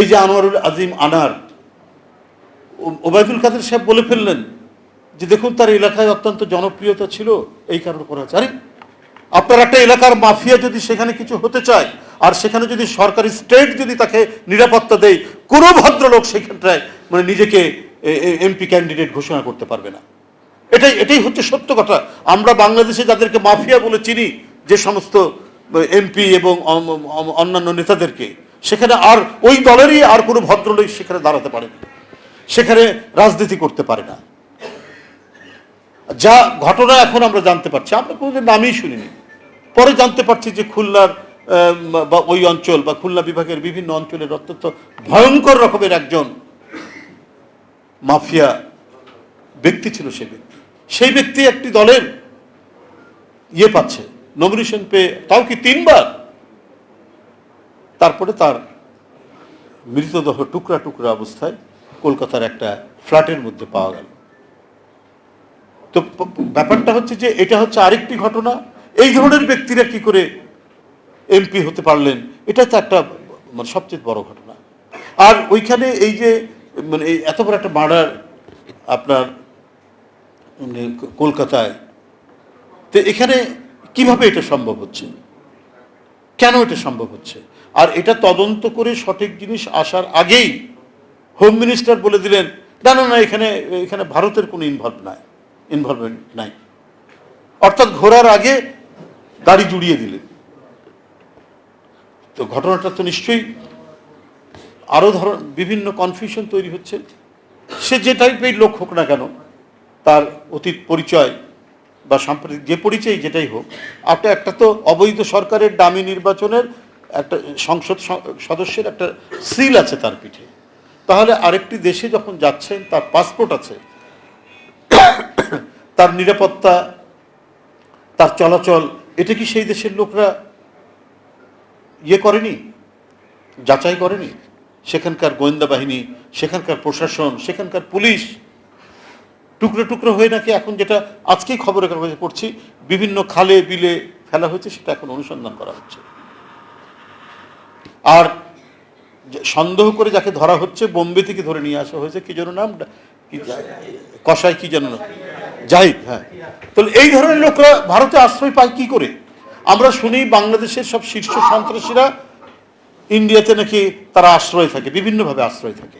এই যে আনোয়ারুল আজিম আনার ওবায়দুল কাদের সাহেব বলে ফেললেন যে দেখুন তার এলাকায় অত্যন্ত জনপ্রিয়তা ছিল, এই কারণে করা আরে, আপনার একটা এলাকার মাফিয়া যদি সেখানে কিছু হতে চায়, আর সেখানে যদি সরকারি স্টেট যদি তাকে নিরাপত্তা দেয়, কোনো ভদ্রলোক সেখানটায় মানে নিজেকে এমপি ক্যান্ডিডেট ঘোষণা করতে পারবে না। এটাই এটাই হচ্ছে সত্য কথা। আমরা বাংলাদেশে যাদেরকে মাফিয়া বলে চিনি, যে সমস্ত এমপি এবং অন্যান্য নেতাদেরকে সেখানে আর ওই দলেরই আর কোনো ভদ্রলোক সেখানে দাঁড়াতে পারে না। সেখানে রাজনীতি করতে পারে না। যা ঘটনা এখন আমরা জানতে পারছি, আমরা কোনোদিন নামই শুনিনি। পরে জানতে পারছি যে খুলনার বা ওই অঞ্চল বা খুলনা বিভাগের বিভিন্ন অঞ্চলের অত্যন্ত ভয়ঙ্কর রকমের একজন মাফিয়া ব্যক্তি ছিল সে ব্যক্তি। সেই ব্যক্তি একটি দলের ইয়ে পাচ্ছে নমিনেশন পেয়ে, তাও কি তিনবার? তারপরে তার মৃতদেহ টুকরা টুকরা অবস্থায় কলকাতার একটা ফ্ল্যাটের মধ্যে পাওয়া গেল। তো ব্যাপারটা হচ্ছে যে এটা হচ্ছে আরেকটি ঘটনা। এই ধরনের ব্যক্তিরা কি করে এমপি হতে পারলেন? এটা তো একটা মানে সবচেয়ে বড় ঘটনা। আর ওইখানে এই যে মানে এই এত বড় একটা মার্ডার আপনার মানে কলকাতায়, তো এখানে কীভাবে এটা সম্ভব হচ্ছে? কেন এটা সম্ভব হচ্ছে? আর এটা তদন্ত করে সঠিক জিনিস আসার আগেই হোম মিনিস্টার বলে দিলেন, না না না, এখানে এখানে ভারতের কোনো ইনভলভ নাই ইনভলভমেন্ট নাই। অর্থাৎ ঘোরার আগে গাড়ি জুড়িয়ে দিলেন। তো ঘটনাটা তো নিশ্চয়ই আরও ধর, বিভিন্ন কনফিউশন তৈরি হচ্ছে। সে যে টাইপের লোক হোক না কেন, তার অতীত পরিচয় বা সাম্প্রতিক যে পরিচয় যেটাই হোক আপনি একটা তো অবৈধ সরকারের দামি নির্বাচনের একটা সংসদ সদস্যের একটা সিল আছে তার পিঠে। তাহলে আরেকটি দেশে যখন যাচ্ছেন, তার পাসপোর্ট আছে, তার নিরাপত্তা, তার চলাচল, এটা কি সেই দেশের লোকরা ইয়ে করেনি? যাচাই করেনি? সেখানকার গোয়েন্দা বাহিনী, সেখানকার প্রশাসন, সেখানকার পুলিশ, টুকরো টুকরো হয়ে নাকি এখন যেটা আজকেই খবরের কাগজে পড়ছি, বিভিন্ন খালে বিলে ফেলা হয়েছে, সেটা এখন অনুসন্ধান করা হচ্ছে। আর সন্দেহ করে যাকে ধরা হচ্ছে, বোম্বে থেকে ধরে নিয়ে আসা হয়েছে। কি যেন নাম? কি জা- কসাই কি যেন নাম? জাহিদ হ্যাঁ। তাহলে এই ধরনের লোকরা ভারতে আশ্রয় পায় কি করে? আমরা শুনি বাংলাদেশের সব শীর্ষ সন্ত্রাসীরা ইন্ডিয়াতে নাকি তারা আশ্রয় থাকে, বিভিন্নভাবে আশ্রয় থাকে।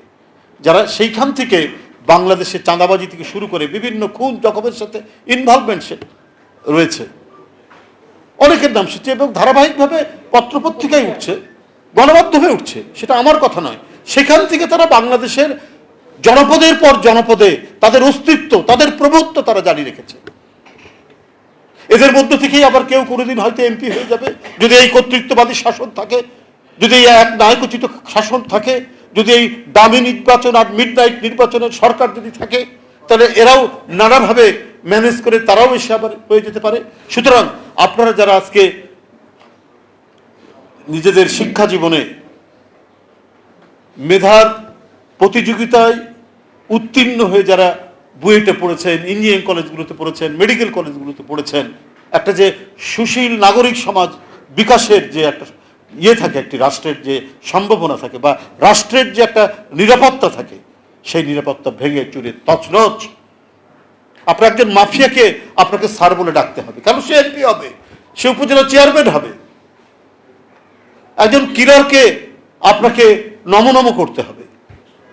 যারা সেইখান থেকে বাংলাদেশে চাঁদাবাজি থেকে শুরু করে বিভিন্ন খুন জখমের সাথে ইনভলভমেন্ট রয়েছে। অনেকের নাম শুনছে এবং ধারাবাহিকভাবে পত্রপত্রিকায় উঠছে। গণমাধ্যমে উঠছে, সেটা আমার কথা নয়। সেখান থেকে তারা বাংলাদেশের জনপদের পর জনপদে তাদের অস্তিত্ব, তাদের প্রভুত্ব তারা জারি রেখেছে। এদের মধ্য থেকেই আবার কেউ কোনোদিন হয়তো এমপি হয়ে যাবে। যদি এই কর্তৃত্ববাদী শাসন থাকে, যদি এই এক নায়কোচিত শাসন থাকে, যদি এই দামি নির্বাচন আর মিড নাইট নির্বাচনের সরকার যদি থাকে, তাহলে এরাও নানাভাবে ম্যানেজ করে তারাও এসে আবার হয়ে যেতে পারে। সুতরাং আপনারা যারা আজকে নিজেদের শিক্ষা জীবনে মেধার প্রতিযোগিতায় উত্তীর্ণ হয়ে যারা বুয়েটে পড়েছেন ইঞ্জিনিয়ারিং কলেজগুলোতে পড়েছেন, মেডিকেল কলেজগুলোতে পড়েছেন, একটা যে সুশীল নাগরিক সমাজ বিকাশের যে একটা ইয়ে থাকে, একটি রাষ্ট্রের যে সম্ভাবনা থাকে বা রাষ্ট্রের যে একটা নিরাপত্তা থাকে, সেই নিরাপত্তা ভেঙে চুরে তছনছ। আপনার একজন মাফিয়াকে আপনাকে স্যার বলে ডাকতে হবে। কারণ সে এমপি হবে? সে উপজেলা চেয়ারম্যান হবে। একজন কিলারকে আপনাকে নমনম করতে হবে।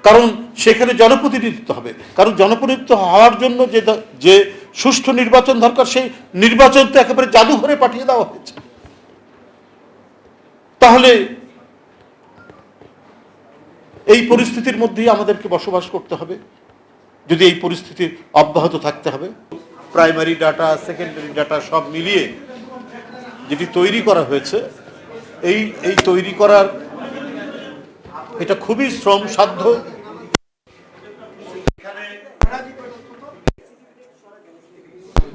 কারণ সেখানে জনপ্রতিনিধিত্ব হবে। কারণ জনপ্রতিনিধিত্ব হওয়ার জন্য যে যে সুষ্ঠু নির্বাচন দরকার, সেই নির্বাচন তো একেবারে জাদুঘরে পাঠিয়ে দেওয়া হয়েছে। তাহলে এই পরিস্থিতির মধ্যেই আমাদেরকে বসবাস করতে হবে। যদি এই পরিস্থিতি অব্যাহত থাকতে হবে। প্রাইমারি ডাটা সেকেন্ডারি ডাটা সব মিলিয়ে যেটি তৈরি করা হয়েছে এই এই তৈরি করার এটা খুবই শ্রম সাধ্য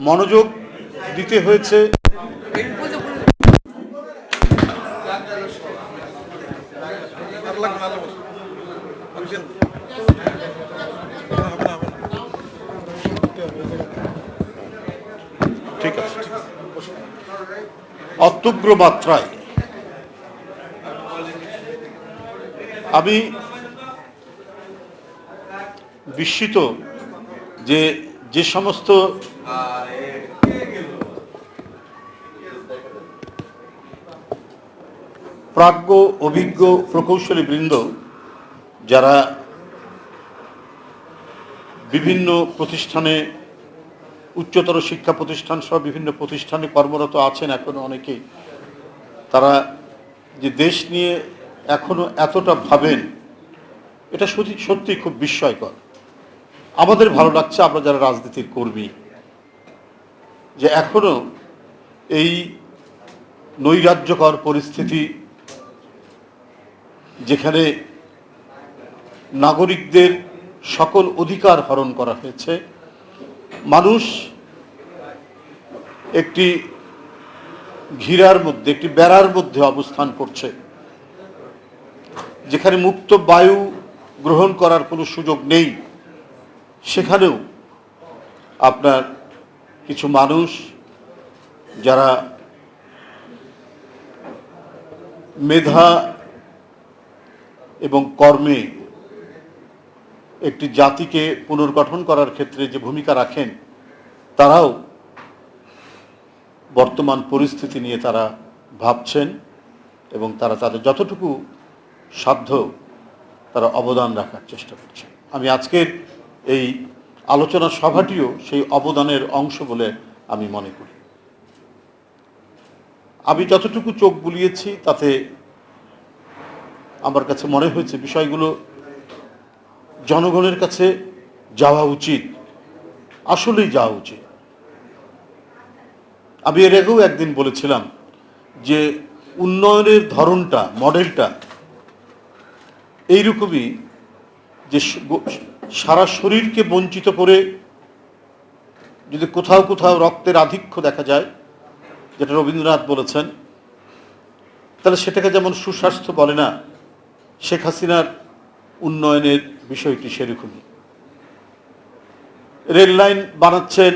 মনোযোগ দিতে হয়েছে। ঠিক আছে। অত্যুগ্র মাত্রায়। আমি বিস্মিত যে যে সমস্ত প্রাজ্ঞ, অভিজ্ঞ, প্রকৌশলী বৃন্দ যারা বিভিন্ন প্রতিষ্ঠানে, উচ্চতর শিক্ষা প্রতিষ্ঠান সহ বিভিন্ন প্রতিষ্ঠানে কর্মরত আছেন এখনও অনেকেই, তারা যে দেশ নিয়ে এখনও এতটা ভাবেন, এটা সত্যি সত্যি খুব বিস্ময়কর। আমাদের ভালো লাগছে আমরা যারা রাজনীতির কর্মী, যে এখনও এই নৈরাজ্যকর পরিস্থিতি যেখানে নাগরিকদের সকল অধিকার হরণ করা হয়েছে, মানুষ একটি ঘিরার মধ্যে, একটি বেড়ার মধ্যে অবস্থান করছে। যেখানে মুক্ত বায়ু গ্রহণ করার কোনো সুযোগ নেই, সেখানেও আপনার কিছু মানুষ যারা মেধা এবং কর্মে একটি জাতিকে পুনর্গঠন করার ক্ষেত্রে যে ভূমিকা রাখেন, তারাও বর্তমান পরিস্থিতি নিয়ে তারা ভাবছেন এবং তারা তাদের যতটুকু সাধ্য তারা অবদান রাখার চেষ্টা করছে। আমি আজকের এই আলোচনা সভাটিও সেই অবদানের অংশ বলে আমি মনে করি। আমি যতটুকু চোখ বুলিয়েছি তাতে আমার কাছে মনে হয়েছে বিষয়গুলো জনগণের কাছে যাওয়া উচিত, আসলেই যাওয়া উচিত। আমি এর আগেও একদিন বলেছিলাম যে উন্নয়নের ধরনটা, মডেলটা এইরকমই যে সারা শরীরকে বঞ্চিত করে যদি কোথাও কোথাও রক্তের আধিক্য দেখা যায়, যেটা রবীন্দ্রনাথ বলেছেন, তাহলে সেটাকে যেমন সুস্বাস্থ্য বলে না, শেখ হাসিনার উন্নয়নের বিষয়টি সেরকমই। রেল লাইন বানাচ্ছেন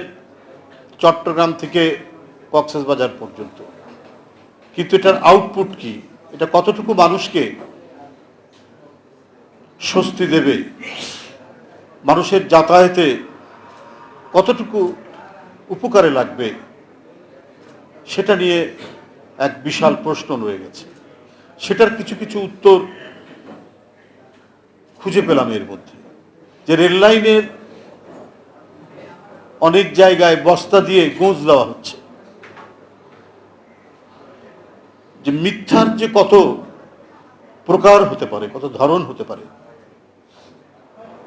চট্টগ্রাম থেকে কক্সবাজার পর্যন্ত। কিন্তু এটার আউটপুট কি? এটা কতটুকু মানুষকে স্বস্তি দেবে। মানুষের যাতায়াতে কতটুকু উপকারে লাগবে, সেটা নিয়ে এক বিশাল প্রশ্ন রয়ে গেছে। সেটার কিছু কিছু উত্তর খুঁজে পেলাম এর মধ্যে। যে রেল লাইনের অনেক জায়গায় বস্তা দিয়ে গোঁজ দেওয়া হচ্ছে। যে মিথ্যার যে কত প্রকার হতে পারে, কত ধরন হতে পারে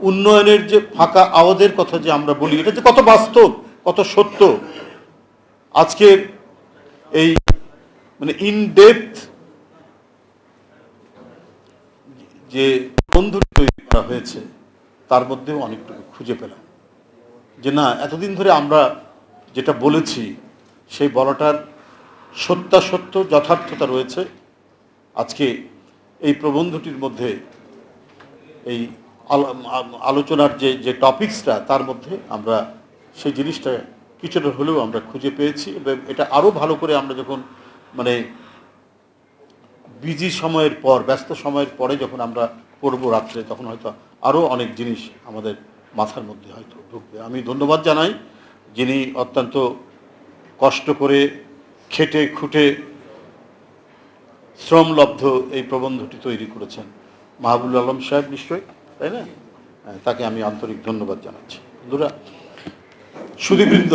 উন্নয়নের যে ফাঁকা আওয়াজের কথা যে আমরা বলি, এটা যে কত বাস্তব, কত সত্য। আজকের এই মানে ইন ডেপথ যে বন্ধু তৈরি করা হয়েছে, তার মধ্যেও অনেকটুকু খুঁজে পেলাম। যে না, এতদিন ধরে আমরা যেটা বলেছি, সেই বলাটার সত্যাসত্য, যথার্থতা রয়েছে। আজকে এই প্রবন্ধটির মধ্যে এই আলোচনার যে যে টপিকসটা তার মধ্যে আমরা সেই জিনিসটা কিছুটা হলেও আমরা খুঁজে পেয়েছি এবং এটা আরও ভালো করে আমরা যখন মানে বিজি সময়ের পর, ব্যস্ত সময়ের পরে যখন আমরা পড়ব রাত্রে, তখন হয়তো আরও অনেক জিনিস আমাদের মাথার মধ্যে হয়তো ঢুকবে। আমি ধন্যবাদ জানাই যিনি অত্যন্ত কষ্ট করে খেটে খুঁটে শ্রমলব্ধ এই প্রবন্ধটি তৈরি করেছেন। মাহবুল আলম সাহেব, নিশ্চয়ই? তাই না? হ্যাঁ, তাকে আমি আন্তরিক ধন্যবাদ জানাচ্ছি। বন্ধুরা সুদীবৃন্দ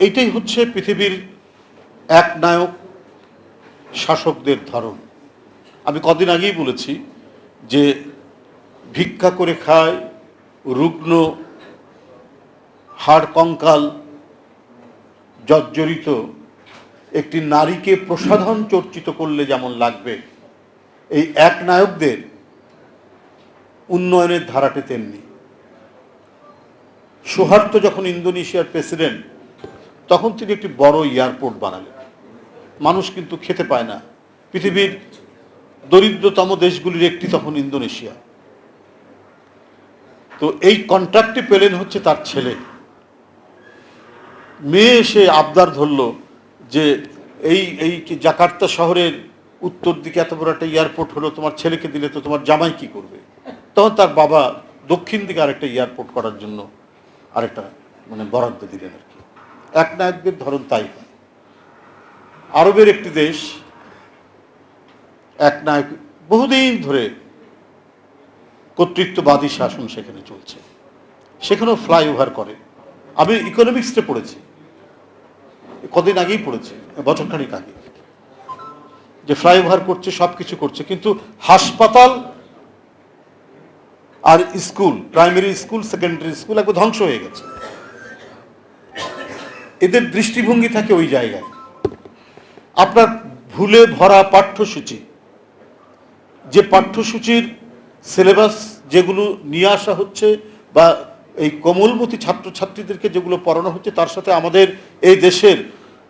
এইটাই হচ্ছে পৃথিবীর এক নায়ক শাসকদের ধরন আমি কদিন আগেই বলেছি যে ভিক্ষা করে খায় রুগ্ন হাড় কঙ্কাল জর্জরিত একটি নারীকে প্রসাধন চর্চিত করলে যেমন লাগবে এই এক নায়কদের উন্নয়নের ধারাটি তেমনি। সুহার্ত যখন ইন্দোনেশিয়ার প্রেসিডেন্ট, তখন তিনি একটি বড় এয়ারপোর্ট বানালেন। মানুষ কিন্তু খেতে পায় না। পৃথিবীর দরিদ্রতম দেশগুলির একটি তখন ইন্দোনেশিয়া। তো এই কন্ট্রাক্টটি পেলেন হচ্ছে তার ছেলে। মেয়ে এসে আবদার ধরল যে, এই এই জাকার্তা শহরের উত্তর দিকে এত বড় একটা এয়ারপোর্ট হলো, তোমার ছেলেকে দিলে তো তোমার জামাই কি করবে? তখন তার বাবা দক্ষিণ দিকে আরেকটা এয়ারপোর্ট করার জন্য আরেকটা মানে বরাদ্দ দিলেন আর কি। এক নায়কদের ধরন তাই আরবের একটি দেশ, এক নায়ক বহুদিন ধরে কর্তৃত্ববাদী শাসন সেখানে চলছে। সেখানেও ফ্লাইওভার করে। আমি ইকোনমিক্সে পড়েছি। কদিন আগেই পড়েছি, বছরখানিক আগে। যে ফ্লাইওভার করছে সব কিছু করছে, কিন্তু হাসপাতাল আর school, primary school, secondary school একবার ধ্বংস হয়ে গেছে। এদের দৃষ্টিভঙ্গি থাকে ওই জায়গায়। আপনার ভুলে ভরা পাঠ্যসূচি। যে পাঠ্যসূচির সিলেবাস যেগুলো নিয়ে আসা হচ্ছে বা এই কোমলমতি ছাত্রছাত্রীদেরকে যেগুলো পড়ানো হচ্ছে, তার সাথে আমাদের এই দেশের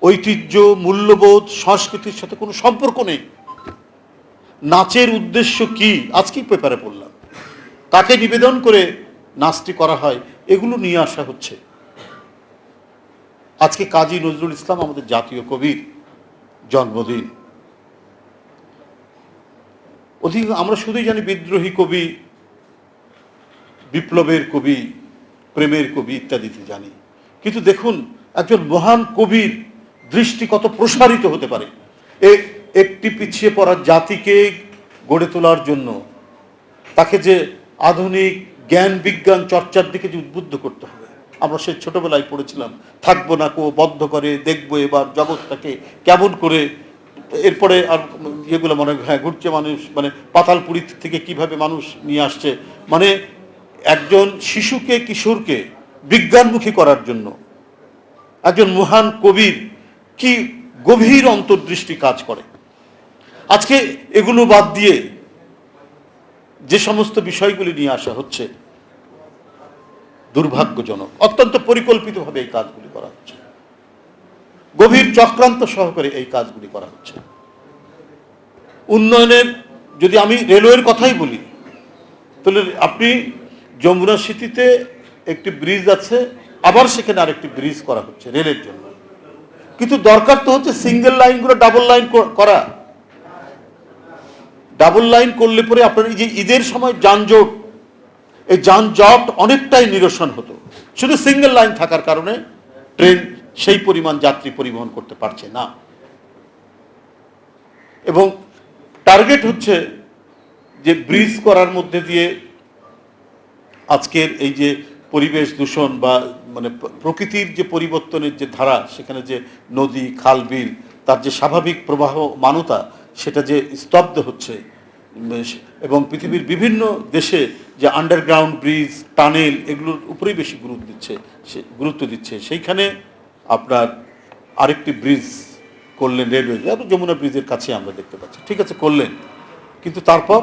ঐতিহ্য, মূল্যবোধ, সংস্কৃতির সাথে কোনো সম্পর্ক নেই। নাচের উদ্দেশ্য কি? আজকেই পেপারে পড়লাম। তাকে নিবেদন করে নাচটি করা হয়, এগুলো নিয়ে আসা হচ্ছে। আজকে কাজী নজরুল ইসলাম আমাদের জাতীয় কবির জন্মদিন। অধিক আমরা শুধুই জানি বিদ্রোহী কবি, বিপ্লবের কবি, প্রেমের কবি ইত্যাদিতে জানি। কিন্তু দেখুন, একজন মহান কবির দৃষ্টি কত প্রসারিত হতে পারে। একটি পিছিয়ে পড়া জাতিকে গড়ে তোলার জন্য তাকে যে আধুনিক জ্ঞান বিজ্ঞান চর্চার দিকে যে উদ্বুদ্ধ করতে হবে। আমরা সে ছোটবেলায় পড়েছিলাম থাকব না কো বদ্ধ করে দেখব এবার জগৎটাকে কেমন করে এরপরে আর ইয়েগুলো মনে হয়, ঘুরছে মানুষ মানে পাতালপুরি থেকে কীভাবে মানুষ নিয়ে আসছে। মানে একজন শিশুকে কিশোরকে বিজ্ঞানমুখী করার জন্য একজন মহান কবির কি গভীর অন্তর্দৃষ্টি কাজ করে। আজকে এগুলো বাদ দিয়ে যে সমস্ত বিষয়গুলি নিয়ে আসা হচ্ছে, দুর্ভাগ্যজনক, অত্যন্ত পরিকল্পিতভাবে এই কাজগুলি করা হচ্ছে। গভীর চক্রান্ত সহকারে এই কাজগুলি করা হচ্ছে। উন্নয়নের যদি আমি রেলওয়ের কথাই বলি, তাহলে আপনি যমুনা সিটিতে একটি ব্রিজ আছে, আবার সেখানে আরেকটি ব্রিজ করা হচ্ছে রেলের জন্য। কিন্তু দরকার তো হচ্ছে সিঙ্গেল লাইনগুলো ডাবল লাইন করা। ডাবল লাইন করলে পরে আপনার এই যে ঈদের সময় যানজট, এই যানজট অনেকটাই নিরসন হতো। শুধু সিঙ্গেল লাইন থাকার কারণে ট্রেন সেই পরিমাণ যাত্রী পরিবহন করতে পারছে না। এবং টার্গেট হচ্ছে যে ব্রিজ করার মধ্যে দিয়ে আজকের এই যে পরিবেশ দূষণ বা মানে প্রকৃতির যে পরিবর্তনের যে ধারা, সেখানে যে নদী, খাল, বিল, তার যে স্বাভাবিক প্রবাহ মানতা সেটা যে স্তব্ধ হচ্ছে এবং পৃথিবীর বিভিন্ন দেশে যে আন্ডারগ্রাউন্ড ব্রিজ টানেল এগুলোর উপরেই বেশি গুরুত্ব দিচ্ছে, সে, গুরুত্ব দিচ্ছে। সেইখানে আপনার আরেকটি ব্রিজ করলেন রেলওয়ে যেমন যমুনা ব্রিজের কাছে আমরা দেখতে পাচ্ছি। ঠিক আছে, করলেন। কিন্তু তারপর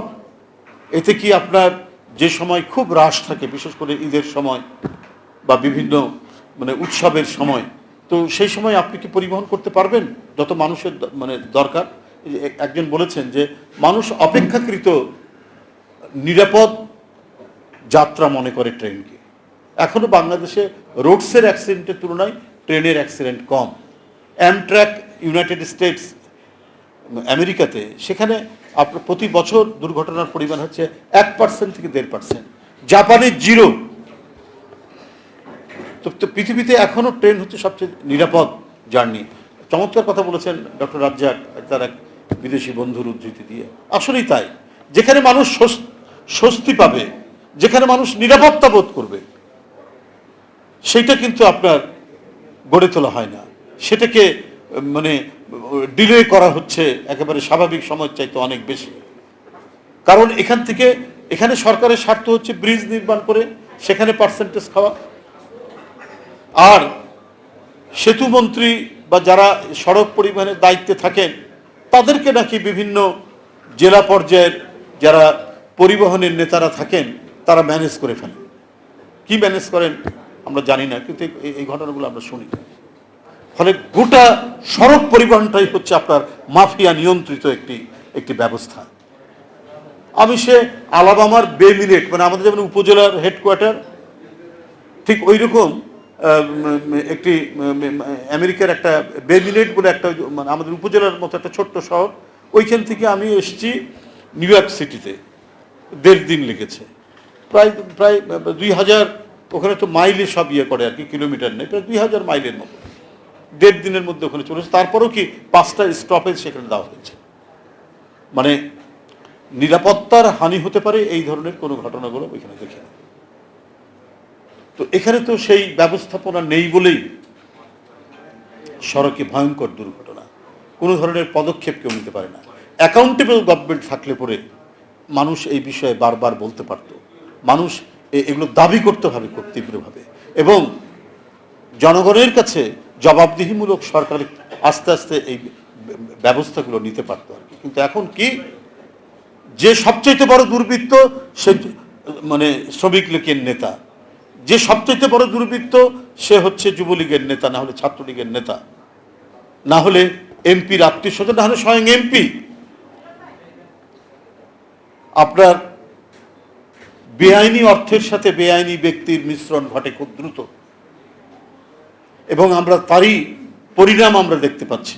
এতে কি আপনার যে সময় খুব হ্রাস থাকে, বিশেষ করে ঈদের সময় বা বিভিন্ন মানে উৎসবের সময়, তো সেই সময় আপনি কি পরিবহন করতে পারবেন? যত মানুষের মানে দরকার? একজন বলেছেন যে মানুষ অপেক্ষাকৃত নিরাপদ যাত্রা মনে করে ট্রেনকে। এখনও বাংলাদেশে রোডসের অ্যাক্সিডেন্টের তুলনায় ট্রেনের অ্যাক্সিডেন্ট কম। অ্যামট্র্যাক ইউনাইটেড স্টেটস আমেরিকাতে, সেখানে আপনার প্রতি বছর দুর্ঘটনার পরিমাণ হচ্ছে এক পার্সেন্ট থেকে দেড় পার্সেন্ট জাপানে জিরো। তো পৃথিবীতে এখনও ট্রেন হচ্ছে সবচেয়ে নিরাপদ জার্নি। চমৎকার কথা বলেছেন ডক্টর রাজ্জাক, তার এক বিদেশি বন্ধুর উদ্ধৃতি দিয়ে। আসলেই তাই। যেখানে মানুষ স্বস্তি পাবে, যেখানে মানুষ নিরাপত্তা বোধ করবে, সেইটা কিন্তু আপনার গড়ে তোলা হয় না। সেটাকে মানে ডিলে করা হচ্ছে একেবারে স্বাভাবিক সময় চাইতে অনেক বেশি। কারণ এখান থেকে, এখানে সরকারের স্বার্থ হচ্ছে ব্রিজ নির্মাণ করে, সেখানে পার্সেন্টেজ খাওয়া। আর সেতু মন্ত্রী বা যারা সড়ক পরিবহনের দায়িত্বে থাকেন তাদেরকে নাকি বিভিন্ন জেলা পর্যায়ের যারা পরিবহনের নেতারা থাকেন, তারা ম্যানেজ করে ফেলেন। কি ম্যানেজ করেন আমরা জানি না, কিন্তু এই- ঘটনাগুলো আমরা শুনি। ফলে গোটা সড়ক পরিবহনটাই হচ্ছে আপনার মাফিয়া নিয়ন্ত্রিত একটি একটি ব্যবস্থা। আমি সে আলাবামার বে মিলেট মানে আমাদের যেমন উপজেলার হেডকোয়ার্টার ঠিক ওই রকম একটি আমেরিকার একটা বেবিলেট বলে একটা মানে আমাদের উপজেলার মতো একটা ছোট্ট শহর। ওইখান থেকে আমি এসেছি নিউ ইয়র্ক সিটিতে। দেড় দিন লেগেছে। প্রায় প্রায় দুই হাজার, ওখানে তো মাইলে সব ইয়ে করে আর কি, কিলোমিটার নেই, প্রায় দুই হাজার মাইলের মতো। দেড় দিনের মধ্যে ওখানে চলে এসেছে। তারপরেও কি পাঁচটা স্টপেজ সেখানে দেওয়া হয়েছে। মানে নিরাপত্তার হানি হতে পারে এই ধরনের কোনো ঘটনাগুলো ওইখানে দেখি না। তো এখানে তো সেই ব্যবস্থাপনা নেই বলেই সড়কে ভয়ঙ্কর দুর্ঘটনা। কোনো ধরনের পদক্ষেপ কেউ নিতে পারে না। অ্যাকাউন্টেবল গভর্নমেন্ট থাকলে পরে মানুষ এই বিষয়ে বারবার বলতে পারত। মানুষ এগুলো দাবি করতে হবে তীব্রভাবে। এবং জনগণের কাছে জবাবদিহিমূলক সরকার আস্তে আস্তে এই ব্যবস্থাগুলো নিতে পারতো আর কি। কিন্তু এখন কি? যে সবচাইতে বড় দুর্বৃত্ত সে মানে শ্রমিক লীগের নেতা। যে সবচাইতে বড় দুর্বৃত্ত, সে হচ্ছে যুবলীগের নেতা, না হলে ছাত্রলীগের নেতা। না হলে এমপির আত্মীয় স্বজন, না হলে স্বয়ং এমপি। আপনার বেআইনি অর্থের সাথে বেআইনি ব্যক্তির মিশ্রণ ঘটে খুব দ্রুত। এবং আমরা তারই পরিণাম আমরা দেখতে পাচ্ছি।